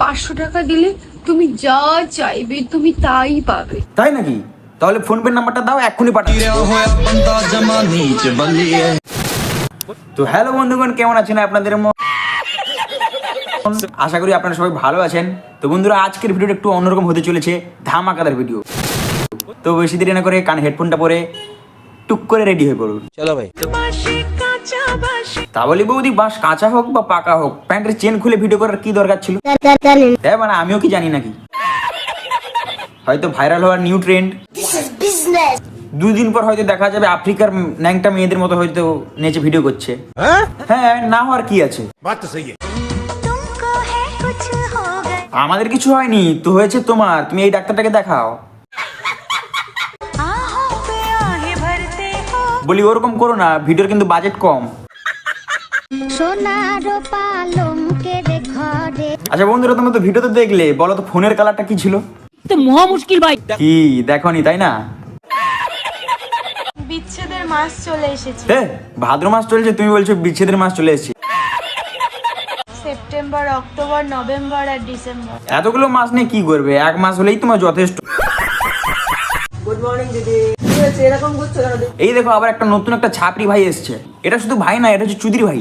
পাঁচশো টাকা দিলে তুমি যা চাইবে তুমি তাই পাবে। তাই নাকি? তাহলে ফোন পে নাম্বারটা দাও এক্ষুনি পাঠাচ্ছি তো হ্যালো বন্ধুগণ কেমন আছেন আপনাদের আশা করি আপনারা সবাই ভালো আছেন। তো বন্ধুরা আজকের ভিডিওটা একটু অন্যরকম হতে চলেছে ধামাকাদার ভিডিও। তো বেশি দেরি না করে কান হেডফোনটা পরে টুক করে রেডি হয়ে পড়ুন। চলো ভাই। তা বলি বৌদি বাস কাঁচা হোক বা পাকা হোক প্যান্টের চেন খুলে ভিডিও করার কি দরকার ছিল? হ্যাঁ মানে আমিও কি জানি নাকি? হয়তো ভাইরাল হওয়ার নিউ ট্রেন্ড দুদিন পর হয়তো দেখা যাবে আফ্রিকার ন্যাংটা মেয়েদের মতো হয়তো নেচে ভিডিও করছে। হ্যাঁ? না হওয়ার কি আছে? আমাদের কিছু হয়নি তো হয়েছে তোমার তুমি এই ডাক্তারটাকে দেখাও। বলি ওরকম করো না ভিডিওর কিন্তু বাজেট কম। আচ্ছা বন্ধুরা তোমরা তো ভিডিও তো দেখলে বলো তো ফোনের কালারটা কি ছিল? তো মহা মুশকিল ভাই। কি দেখনি তাই না? বিচ্ছেদের মাস চলে এসেছে। ভাদ্র মাস চলেছে তুমি বলছো বিচ্ছেদের মাস চলে এসেছে। সেপ্টেম্বর অক্টোবর নভেম্বর আর ডিসেম্বর। এতগুলো মাস নিয়ে কি করবে? এক মাস হলেই তোমার যথেষ্ট। এই দেখো আবার একটা নতুন একটা ছাপড়ি ভাই এসছে। এটা শুধু ভাই না এটা হচ্ছে চুদির ভাই।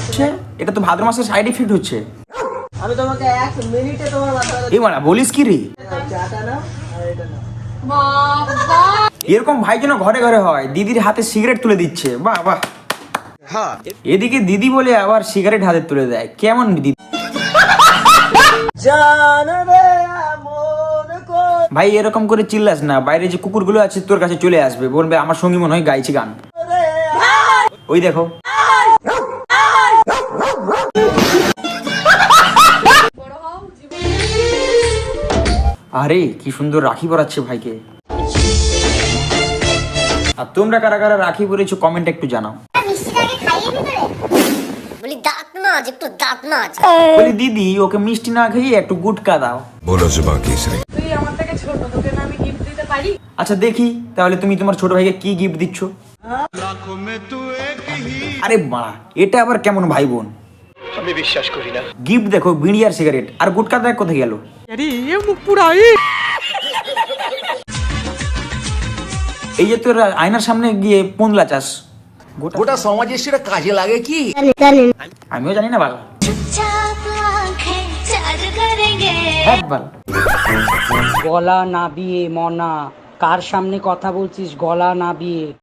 হচ্ছে, এটা তো ভাদ্র মাসের সাইড ইফেক্ট হচ্ছে। আমি তোমাকে এক মিনিটে তোমার মাথা এই মারা বলিস কি রে? চাটা না আর এটা না এরকম ভাই যেন ঘরে ঘরে হয় দিদির হাতে সিগারেট তুলে দিচ্ছে। বাহ বাহ! এদিকে দিদি বলে আবার সিগারেট হাতে তুলে দেয়। কেমন দিদি? করে ভাই এরকম করে চিল্লাস না। বাইরে যে কুকুরগুলো আছে তোর কাছে চলে আসবে। বলবে আমার সঙ্গী মনে হয় গাইছে গান। ওই দেখো। আরে কি সুন্দর রাখি পরাচ্ছে ভাইকে। আর তোমরা কারা কারা রাখি পরেছো কমেন্ট একটু জানাও। বলি একটু দিদি ওকে মিষ্টি না খাইয়ে একটু গুটকা দাও। বলো বাকি আমার থেকে ছোট তোকে না আমি গিফট দিতে পারি? আচ্ছা দেখি তাহলে তুমি তোমার ছোট ভাইকে কি গিফট দিচ্ছ? আরে মা এটা আবার কেমন ভাই বোন আমি বিশ্বাস করি না। গিফট দেখো বিড়ি আর সিগারেট আর গুটকা দেখ কোথায় গেল? এই যে তোর আয়নার সামনে গিয়ে পোন্দলা চাষ গোটা গোটা সমাজের সেটা কাজে লাগে কি? আমিও জানি না বাল গলা না বিয়ে মনা কার সামনে কথা বলছিস? গলা নাবিয়ে